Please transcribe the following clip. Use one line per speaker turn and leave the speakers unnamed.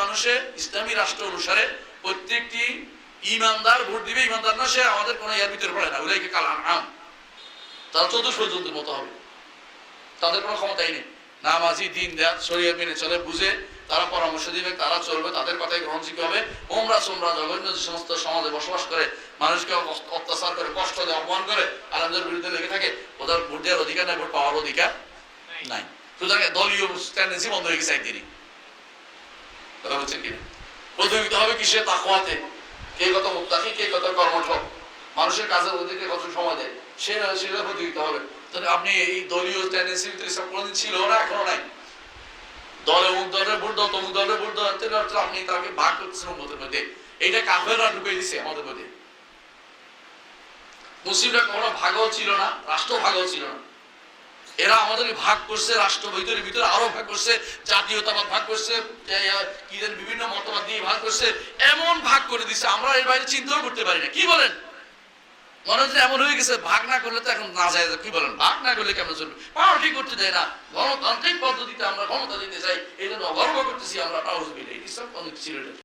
মানুষে ইসলামী রাষ্ট্র অনুসারে প্রত্যেকটি ইমানদার ভোট দিবে ইমানদার না সে আমাদের কোনো ইয়ার ভিতরে পড়ে না। ওইটাকে কাল আম তারা চতুষ্পর্যন্তের মতো হবে। তাদের কোনো ক্ষমতাই নেই। নামাজি দিন দেয়া শরীর মেনে চলে বুঝে তারা পরামর্শ দিবে তারা চলবে তাদের কথাই গ্রহণযোগ্য হবে। ওমরা সোমরা জঘন্য যে সমস্ত সমাজে বসবাস করে মানুষকে অত্যাচার করে কষ্ট দেয় অপমান করে আলমদের বিরুদ্ধে লেগে থাকে ওদের ভোট দেওয়ার অধিকার নাই ভোট পাওয়ার অধিকার নাই। সুতরাং দলীয় টেন্ডেন্সি বন্ধ হয়ে গেছে একদিনই। কথা কিনা প্রতিযোগিতা হবে কিসে তাকওয়াতে। কে কত মুক্তাকি কে কত কর্মঠ মানুষের কাজের কত সময় দেয়? সে সেটা প্রতিযোগিতা হবে। আপনি এই দলীয় টেন্ডেন্সি কোনোদিন ছিল না, এখনও নাই? দলে দলের ভোট তমুক দলের ভোট আপনি তাকে ভাগ করতেছেন উন্মতের মধ্যে। এইটা কাফেররা ঢুকে দিছে আমাদের মধ্যে। মুসলিমরা কোনো ভাগও ছিল না রাষ্ট্র ভাগও ছিল না। এরা আমাদেরকে ভাগ করছে, রাষ্ট্র ভিতরে আরও ভাগ করছে, জাতীয়তাবাদ ভাগ করছে বিভিন্ন মতবাদ দিয়ে ভাগ করছে, এমন ভাগ করে দিছে, আমরা এর বাইরে চিন্তাও করতে পারি না। কি বলেন? মনে হচ্ছে এমন হয়ে গেছে, ভাগ না করলে তো এখন না যায়, কি বলেন? ভাগ না করলে কেমন চলবে? পার্টি করতে দেয় না, গণতান্ত্রিক পদ্ধতিতে আমরা ক্ষমতা দিতে চাই এই জন্য গর্ব করতেছি আমরা সব অনেক ছিল।